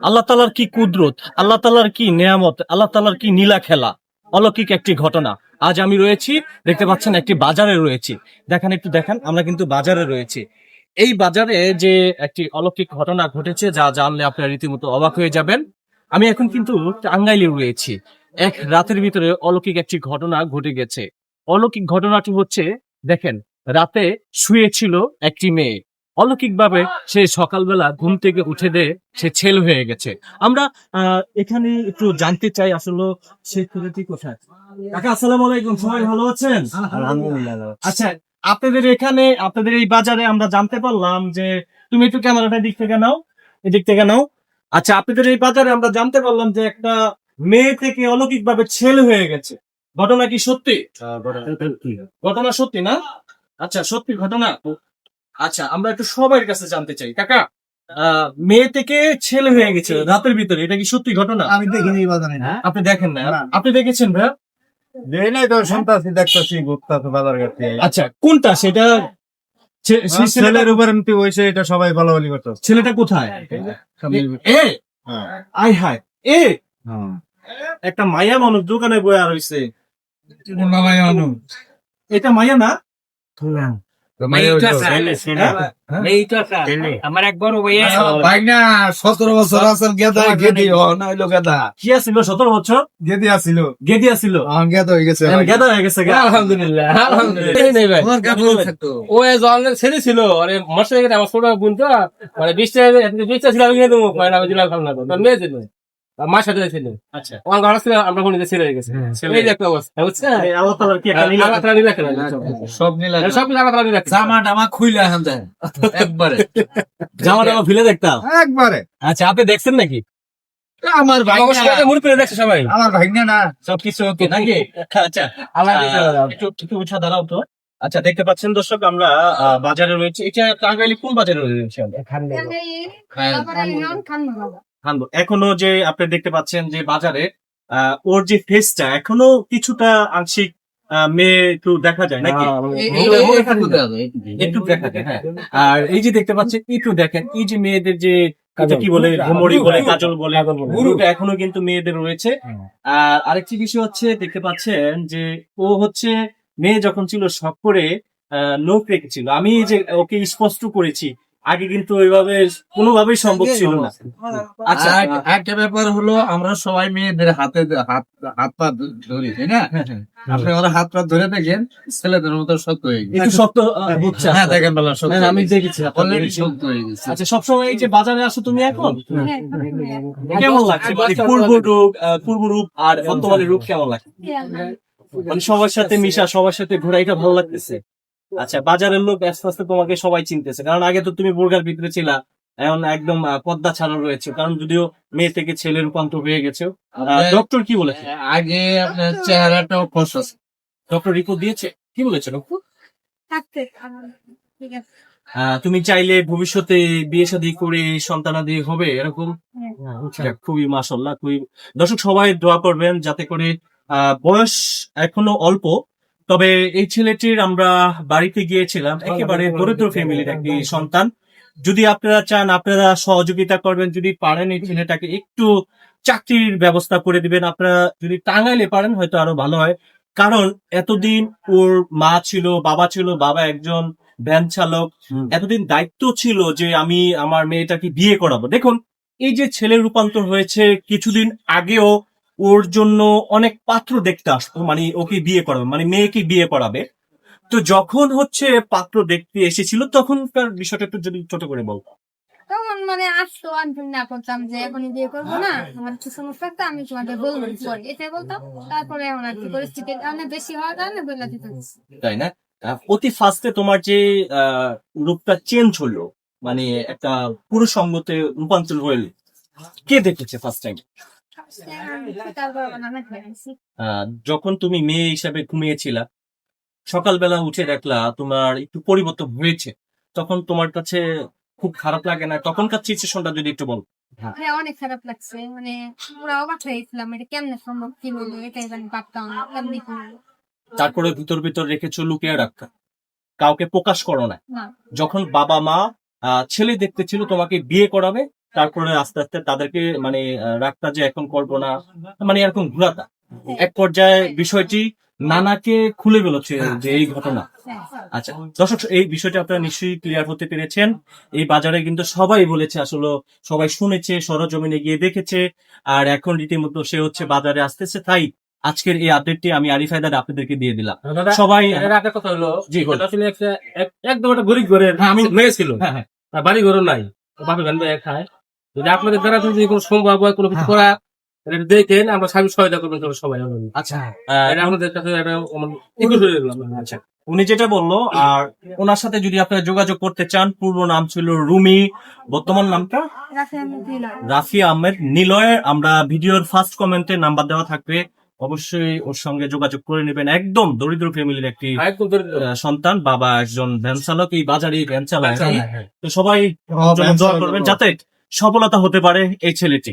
আল্লাহ তালার কি কুদরত, আল্লাহ তালার কি নেয়ামত, আল্লাহ তালার কি নীলা খেলা? অলৌকিক একটি ঘটনা। আজ আমি রয়েছি, দেখতে পাচ্ছেন একটি বাজারে রয়েছি। দেখেন, একটু দেখেন, আমরা কিন্তু বাজারে রয়েছি। এই বাজারে যে একটি অলৌকিক ঘটনা ঘটেছে, যা জানলে আপনারা রীতিমতো অবাক হয়ে যাবেন। আমি এখন কিন্তু টাঙ্গাইলে রয়েছি। এক রাতের ভিতরে অলৌকিক একটি ঘটনা ঘটে গেছে। অলৌকিক ঘটনাটি হচ্ছে, দেখেন, রাতে শুয়েছিল একটি মেয়ে। অলৌকিকভাবে সে সকালবেলা ঘুম থেকে উঠে দে সে ছেলে হয়ে গেছে। আমরা এখানে একটু জানতে চাই আসলে সে ছেলেটি কোথায়? কাকা আসসালামু আলাইকুম। সবাই ভালো আছেন? আলহামদুলিল্লাহ আচ্ছা আপনাদের এখানে আপনাদের এই বাজারে আমরা জানতে পারলাম যে তুমি একটু ক্যামেরাটা দিক থেকে নাও এদিক থেকে নাও। আচ্ছা আপনাদের এই বাজারে আমরা জানতে পারলাম যে একটা মেয়ে থেকে অলৌকিক ভাবে ছেলে হয়ে গেছে। ঘটনা কি সত্যি? ঘটনা সত্যি না? আচ্ছা সত্যি ঘটনা। আচ্ছা আমরা একটু সবার কাছে জানতে চাই কাকা। আহ, মেয়ে থেকে ছেলে হয়ে গেছে রাতের ভিতরে এটা কি সত্যি ঘটনা? আমি দেখিনি এই বাজারে। না আপনি দেখেন না। আপনি দেখেছেন ভাইয়া? দেই নাই তো শুনতাছি দেখতাছি ঘুরতাছি বাজার ঘাটে। আচ্ছা কোনটা? সেটা ছেলের উপর এমনি হয়েছে এটা সবাই ভালো বলি করতো। ছেলেটা কোথায়? এ হ্যাঁ। আই হাই এ! হ্যাঁ। একটা মায়া মানুষ দোকানে বয়া রইছে এটা মায়া না? আমার এক বড় ভাই সতেরো বছর আসল গেদা গেদি নাইলো গেদা। কি আছিল সতেরো বছর? গেদি আসিল গেদি হয়ে গেছে গেদা হয়ে গেছে আলহামদুলিল্লাহ আলহামদুলিল্লাহ। তোমার কেমন থাকতো? ও জলের ছেলে ছিল। আরে মাসে গেছে আমার ছোট বোন তো মানে বিশটা বিশটা ছিল আমি কিনে দেবো। মানে দিলাম না। মেয়ে ছিল। আর সাথে ছিল আচ্ছা। আমার ঘর ছিল আমরা কোন ছেলে গেছে। এই একটা অবস্থা বুঝছেন? আল্লাহ তাআলার কি একটা লীলা? আল্লাহ তাআলা নিলে সব নিলা সব কিছু আল্লাহ তাআলা জামা টামা খুইলা এখন যায় একবারে। জামা টামা ফেলে দেখতাম। একবারে। আচ্ছা আপনি দেখছেন নাকি? আমার ভাই মুড়ি দেখছে সবাই। আমার ভাই না। সবকিছু ওকে নাকি? আচ্ছা। একটু একটু উঠা দাঁড়াও তো। আচ্ছা দেখতে পাচ্ছেন দর্শক আমরা আহ, বাজারে রয়েছে। এটা টাঙ্গাইলে কোন বাজারে রয়েছে? হানবো। এখনও যে আপনি দেখতে পাচ্ছেন যে বাজারে আহ, ওর যে ফেসটা এখনও কিছুটা আংশিক আহ, মেয়ে একটু দেখা যায় নাকি? একটু দেখা যায় হ্যাঁ। আর এই যে দেখতে পাচ্ছেন একটু দেখেন এই যে মেয়েদের যে কি বলে ঘুমড়ি বলে কাজল। বলে গুরুটা এখনও কিন্তু মেয়েদের রয়েছে। আর আরেকটি বিষয় হচ্ছে দেখতে পাচ্ছেন যে ও হচ্ছে মেয়ে যখন ছিল শখ করে আহ, নোখ রেখেছিল। আমি এই যে ওকে স্পষ্ট করেছি আগে কিন্তু ওইভাবে কোনোভাবেই সম্ভব ছিল না। আচ্ছা আর একটা ব্যাপার হলো আমরা সবাই মেয়েদের হাতে হাত হাত পা ধরি তাই না? আপনি ওরা হাত পা ধরে দেখেন ছেলেদের মতো শক্ত হয়ে গেছে। একটু শক্ত হচ্ছে হ্যাঁ দেখেন বলা শক্ত হ্যাঁ, আমি দেখেছি অলরেডি শক্ত হয়ে গেছে। আচ্ছা সবসময় এই যে বাজারে আসো তুমি এখন? হ্যাঁ, কেমন লাগছে? মানে পূর্ব রূপ পূর্ব রূপ আর বর্তমানের রূপ কেমন লাগছে? মানে সবার সাথে মিশা সবার সাথে ঘোরা এটা ভালো লাগতেছে? আচ্ছা বাজারের লোক আস্তে আস্তে তোমাকে সবাই চিনতেছে। কারণ আগে তো তুমি বোরগার ভিতরে ছিলা এখন একদম আহ, পর্দা ছাড়া রয়েছে। কারণ যদিও মেয়ে থেকে ছেলে রূপান্তর হয়ে গেছে। ডক্টর কি বলেছে? আগে আপনার চেহারাটাও ফসস ডক্টর রিপোর্ট দিয়েছে? কি বলেছে ডক্টর থাকতে ঠিক আছে। তুমি চাইলে ভবিষ্যতে বিয়ে শাদী করে সন্তানাদি হবে এরকম? খুবই মাসাল্লাহ খুবই দর্শক সবাই দোয়া করবেন যাতে করে আহ, বয়স এখনও অল্প তবে এই ছেলেটির আমরা বাড়িতে গিয়েছিলাম একেবারে দরিদ্র ফ্যামিলির একটি সন্তান। যদি আপনারা চান আপনারা সহযোগিতা করবেন যদি পারেন এই ছেলেটাকে একটু চাকরির ব্যবস্থা করে দিবেন। আপনারা যদি টাঙ্গাইলে পারেন হয়তো আরও ভালো হয়। কারণ এতদিন ওর মা ছিল বাবা ছিল বাবা একজন ভ্যান চালক। এতদিন দায়িত্ব ছিল যে আমি আমার মেয়েটাকে বিয়ে করাবো। দেখুন এই যে ছেলে রূপান্তর হয়েছে কিছুদিন আগেও ওর জন্য অনেক পাত্র দেখতে আসতো মানে ওকে বিয়ে করাবে মানে মেয়েকে বিয়ে করাবে। তো যখন হচ্ছে পাত্র দেখতে এসেছিল তখনকার বিষয়টা একটু যদি ছোট করে বলতো তখন মানে আসতো আমি না করতাম যে এখনই বিয়ে করব না আমার একটু সমস্যা তো আমি তোমাকে বলব পরে। বলতাম তারপরে এমন আর কি পরিস্থিতি অনেক বেশি হওয়ার কারণে বলে দিতে। তাই না? অতি ফার্স্টে তোমার যে আহ, রূপটা চেঞ্জ হলো মানে একটা পুরুষ সঙ্গতে রূপান্তর হইল কে দেখেছে ফার্স্ট টাইম হয়ে যখন তুমি মেয়ে হিসাবে ঘুমিয়েছিলা সকালবেলা উঠে দেখলা তোমার একটু পরিবর্তন হয়েছে। তখন তোমার কাছে খুব খারাপ লাগে না? তখনকার সিচুয়েশনটা যদি একটু বল। হ্যাঁ। অনেক খারাপ লাগছে। মানে পুরো অবাক হয়ে গেছিলাম এটা কেমনে সম্ভব? কি বলব? এটাই আমি পারতাম না কেমনি তারপরে ভিতর ভিতর রেখেছো লুকিয়ে রাখা কাউকে প্রকাশ করো না। না। যখন বাবা মা আহ, ছেলে দেখতে ছিল তোমাকে বিয়ে করাবে তারপরে আস্তে আস্তে তাদেরকে মানে রাগটা যে এখন করব না মানে এরকম ঘুরাতা এক পর্যায়ে বিষয়টি নানাকে খুলে বেরোচ্ছে যে এই ঘটনা। হ্যাঁ। আচ্ছা দর্শক এই বিষয়টা আপনারা নিশ্চয়ই ক্লিয়ার হতে পেরেছেন। এই বাজারে কিন্তু সবাই বলেছে আসলে সবাই শুনেছে সরজমিনে গিয়ে দেখেছে আর এখন রীতিমতো সে হচ্ছে বাজারে আসতেছে। তাই আজকের এই আপডেটটি আমি আরিফায়দার আপনাদেরকে দিয়ে দিলাম। সবাই একটা কথা হলো জি, একদম একটা গরিব ঘরের হ্যাঁ, আমি- মেয়ে ছিল হ্যাঁ হ্যাঁ। বাড়ি ঘরও নাই। বাপে গান এক খায়। যদি আপনাদের দ্বারা যদি কোনো সম্ভব হয় কোনো কিছু করা এটা দেখেন আমরা স্বামী সহায়তা করবেন সবাই আচ্ছা। এটা আমাদের কাছে হয়ে। আচ্ছা উনি যেটা বলল আর ওনার সাথে যদি আপনারা যোগাযোগ করতে চান পূর্ব নাম ছিল রুমি বর্তমান নামটা? রাফি আহমেদ নিলয়ের আমরা ভিডিওর ফার্স্ট কমেন্টে নাম্বার দেওয়া থাকবে অবশ্যই ওর সঙ্গে যোগাযোগ করে নেবেন। একদম দরিদ্র ফ্যামিলির একটি। আহ, সন্তান বাবা একজন ভ্যান চালক এই বাজারে ভ্যান চালায়। হ্যাঁ, হ্যাঁ। তো সবাই করবেন। যাতে সফলতা হতে পারে এই ছেলেটি।